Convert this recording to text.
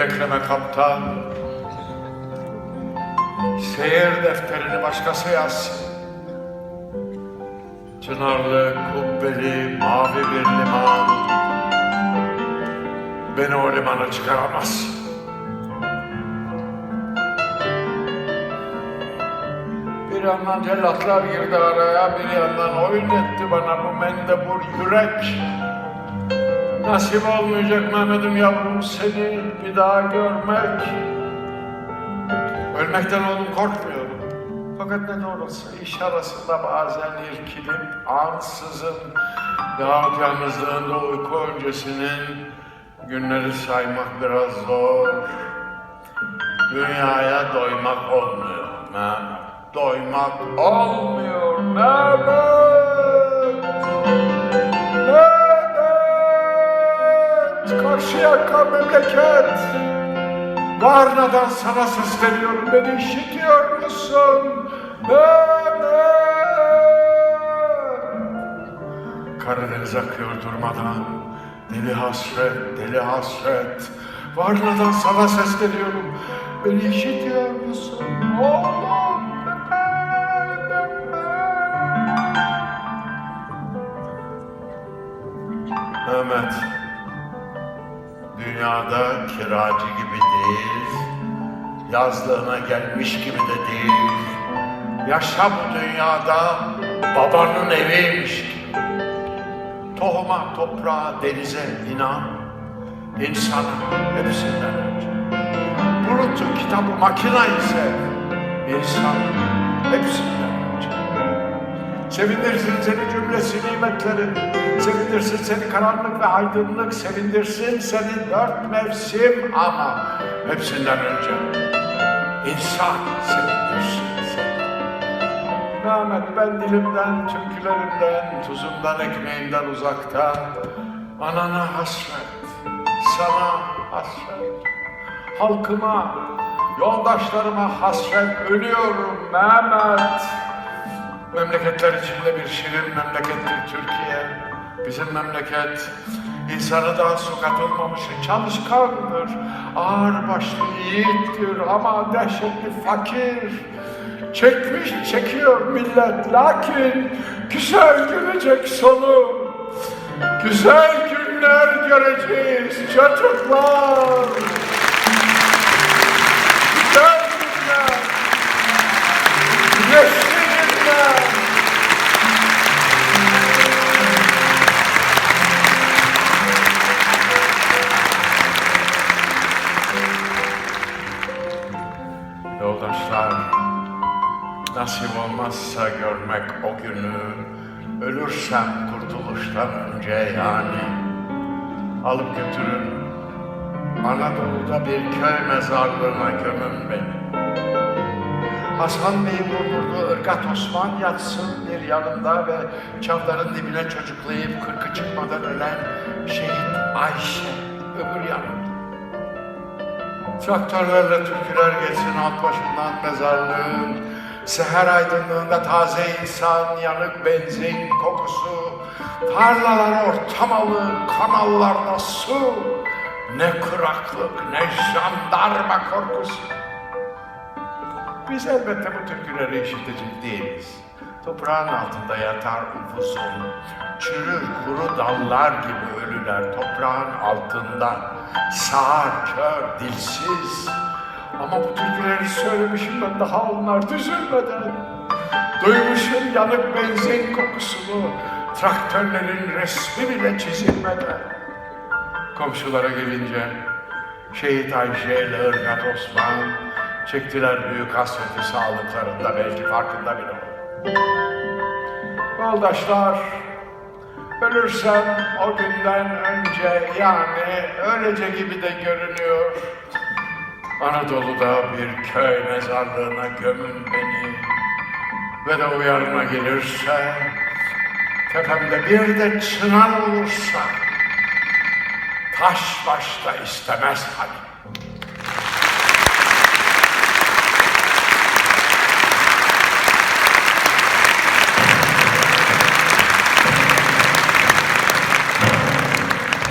Ekrem'e kaptan, seyir defterini başkası yazsın. Çınarlı, kubbeli, mavi bir liman, beni o limana çıkaramaz. Bir yandan cellatlar girdi araya, bir yandan oyun etti bana bu mendebur yürek. Nasip olmayacak Mehmet'im yavrum seni bir daha görmek. Ölmekten oğlum korkmuyorum. Fakat ne de olursa iş arasında bazen irkilip ansızın yahut yalnızlığında uyku öncesinin günleri saymak biraz zor. Dünyaya doymak olmuyor Mehmet. Doymak olmuyor Mehmet. Mehmet! Karşıyaka memleket! Varna'dan sana sesleniyorum, beni işitiyor musun? Mehmet! Karadeniz akıyor durmadan, deli hasret, deli hasret. Varna'dan sana sesleniyorum, beni işitiyor musun? Oğlum! Mehmet, dünyada kiracı gibi değil, yazlığına gelmiş gibi de değil. Yaşa bu dünyada babanın eviymiş gibi. Tohuma, toprağa, denize inan, insana hepsinden önce. Bulutu, kitabı, makinayı sev, insan hepsinden. Sevindirsin seni cümlesi nimetleri, sevindirsin seni karanlık ve aydınlık, sevindirsin seni dört mevsim ama hepsinden önce insan sevindirsin seni. Mehmet ben dilimden, türkülerimden, tuzumdan, ekmeğimden uzakta, anana hasret, sana hasret, halkıma, yoldaşlarıma hasret, ölüyorum Mehmet. Memleketler içinde bir şirin memlekettir Türkiye. Bizim memleket insanı daha su katılmamış, çalışkandır, ağır başlı yiğittir ama dehşetli fakir. Çekmiş çekiyor millet lakin güzel görecek sonu. Güzel günler göreceğiz çocuklar. Olmazsa görmek o günü, ölürsem kurtuluştan önce yani, alıp götürün, Anadolu'da bir köy mezarlığına gömün beni. Hasan Bey'in bulunduğu ırgat Osman yatsın bir yanında ve çavdarın dibine çocuklayıp kırkı çıkmadan ölen şehit Ayşe öbür yanında. Traktörlerle türküler geçsin alt başından mezarlığın. Seher aydınlığında taze insan, yanık benzin kokusu. Tarlalar ortamalı, kanallarda su. Ne kuraklık, ne jandarma korkusu. Biz elbette bu türküleri işitecek değiliz. Toprağın altında yatar upuzun, çürür kuru dallar gibi ölüler toprağın altında. Sağır, kör, dilsiz. Ama bu türküleri söylemişim ben daha onlar düzülmeden. Duymuşum yanık benzin kokusunu, traktörlerin resmi bile çizilmeden. Komşulara gelince Şehit Ayşe ile Irgat Osman çektiler büyük hasreti sağlıklarında belki farkında bile. Yoldaşlar, ölürsem o günden önce yani öylece gibi de görünüyor. Anadolu'da bir köy mezarlığına gömün beni ve de uyarına gelirse tepemde bir de çınar olursa taş başta istemez hani.